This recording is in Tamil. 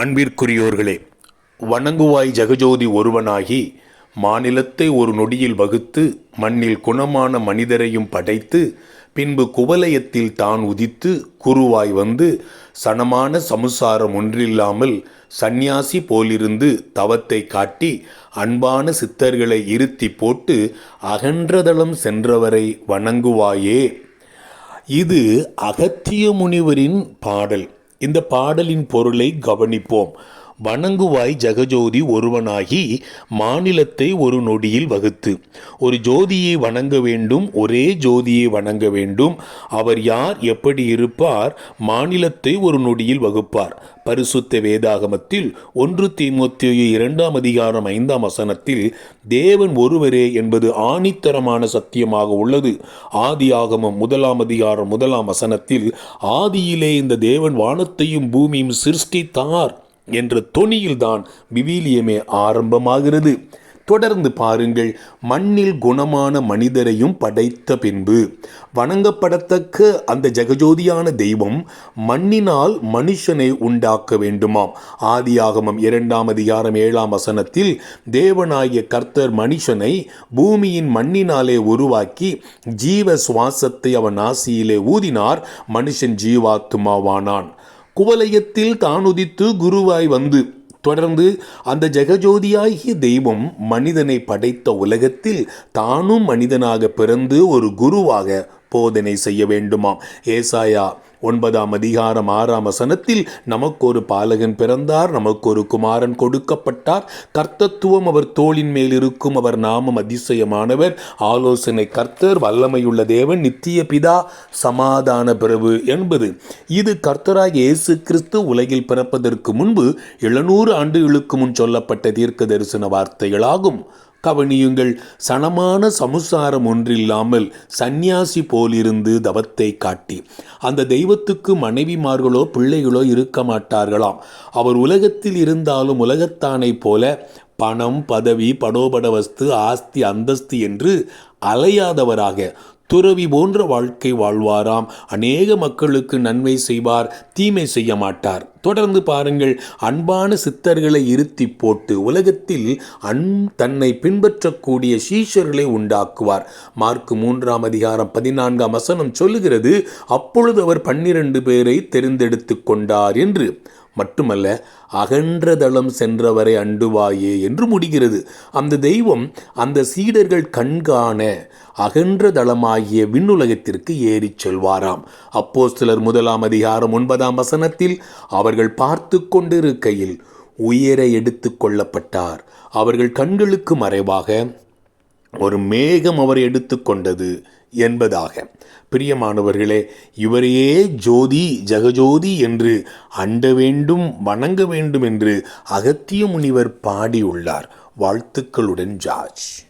அன்பிற்குரியோர்களே வணங்குவாய் ஜெகஜோதி ஒருவனாகி மாநிலத்தை ஒரு நொடியில் வகுத்து மண்ணில் குணமான மனிதரையும் படைத்து பின்பு குவலயத்தில் தான் உதித்து குருவாய் வந்து சனமான சமுசாரம் ஒன்றில்லாமல் சந்நியாசி போலிருந்து தவத்தை காட்டி அன்பான சித்தர்களை இருத்தி போட்டு அகன்றதளம் சென்றவரை வணங்குவாயே. இது அகத்திய முனிவரின் பாடல். இந்த பாடலின் பொருளை கவனிப்போம். வணங்குவாய் ஜெகஜோதி ஒருவனாகி மாநிலத்தை ஒரு நொடியில் வகுத்து. ஒரு ஜோதியை வணங்க வேண்டும் ஒரே ஜோதியை வணங்க வேண்டும். அவர் யார் எப்படி இருப்பார் மாநிலத்தை ஒரு நொடியில் வகுப்பார். பரிசுத்த வேதாகமத்தில் ஒன்று தீமோத்தேயு இரண்டாம் அதிகாரம் ஐந்தாம் வசனத்தில் தேவன் ஒருவரே என்பது ஆணித்தரமான சத்தியமாக உள்ளது. ஆதியாகமம் முதலாம் அதிகாரம் முதலாம் வசனத்தில் ஆதியிலே இந்த தேவன் வானத்தையும் பூமியும் சிருஷ்டித்தார். என்ற தொனியில்தான் விவிலியமே ஆரம்பமாகிறது. தொடர்ந்து பாருங்கள் மண்ணில் குணமான மனிதரையும் படைத்த பின்பு வணங்கப்படத்தக்க அந்த ஜெகஜோதியான தெய்வம் மண்ணினால் மனுஷனை உண்டாக்க வேண்டுமாம். ஆதியாகமம் இரண்டாம் அதிகாரம் ஏழாம் வசனத்தில் தேவனாகிய கர்த்தர் மனுஷனை பூமியின் மண்ணினாலே உருவாக்கி ஜீவ சுவாசத்தை அவன் ஆசியிலே ஊதினார் மனுஷன் ஜீவாத்துமாவானான் குவலயத்தில் தான் உதித்து குருவாய் வந்து. தொடர்ந்து அந்த ஜெகஜோதியாகிய தெய்வம் மனிதனை படைத்த உலகத்தில் தானும் மனிதனாக பிறந்து ஒரு குருவாக போதனை செய்ய வேண்டுமாம். ஏசாயா ஒன்பதாம் அதிகாரம் ஆறாம் வசனத்தில் நமக்கு ஒரு பாலகன் பிறந்தார் நமக்கு ஒரு குமாரன் கொடுக்கப்பட்டார். கர்த்தத்துவம் அவர் தோளின் மேல் இருக்கும் அவர் நாமம் அதிசயமானவர். ஆலோசனை கர்த்தர் வல்லமையுள்ள தேவன் நித்திய பிதா சமாதான பிரபு என்பது. இது கர்த்தராக இயேசு கிறிஸ்து உலகில் பிறப்பதற்கு முன்பு எழுநூறு ஆண்டுகளுக்கு முன் சொல்லப்பட்ட தீர்க்க தரிசன வார்த்தைகளாகும். கவனியுங்கள் சனமான சமுசாரம் ஒன்றில்லாமல் சந்நியாசி போலிருந்து தவத்தை காட்டி அந்த தெய்வத்துக்கு மனைவிமார்களோ பிள்ளைகளோ இருக்க மாட்டார்களாம். அவர் உலகத்தில் இருந்தாலும் உலகத்தானைப் போல பணம் பதவி படோபட வஸ்து ஆஸ்தி அந்தஸ்து என்று அலையாதவராக துறவி போன்ற வாழ்க்கை வாழ்வாராம். அநேக மக்களுக்கு நன்மை செய்வார் தீமை செய்ய மாட்டார். தொடர்ந்து பாருங்கள் அன்பான சித்தர்களை இருத்தி போட்டு உலகத்தில் அன் தன்னை பின்பற்றக்கூடிய சீஷர்களை உண்டாக்குவார். மார்க் மூன்றாம் அதிகாரம் பதினான்காம் வசனம் சொல்லுகிறது அப்பொழுது அவர் பன்னிரண்டு பேரை தெரிந்தெடுத்து கொண்டார் என்று. மட்டுமல்ல அகன்ற தளம் சென்றவரை அண்டுவாயே என்று முடிகிறது. அந்த தெய்வம் அந்த சீடர்கள் கண்காண அகன்ற தளமாகிய விண்ணுலகத்திற்கு ஏறிச் செல்வாராம். அப்போ சிலர் முதலாம் அதிகாரம் ஒன்பதாம் வசனத்தில் அவர்கள் பார்த்து கொண்டிருக்கையில் உயர எடுத்து கொள்ளப்பட்டார். அவர்கள் கண்களுக்கு மறைவாக ஒரு மேகம் அவர் எடுத்துக்கொண்டது என்பதாக. பிரியமானவர்களே இவரையே ஜோதி ஜெகஜோதி என்று அண்ட வேண்டும் வணங்க வேண்டும் என்று அகத்திய முனிவர் பாடியுள்ளார். வாழ்த்துக்களுடன் ஜார்ஜ்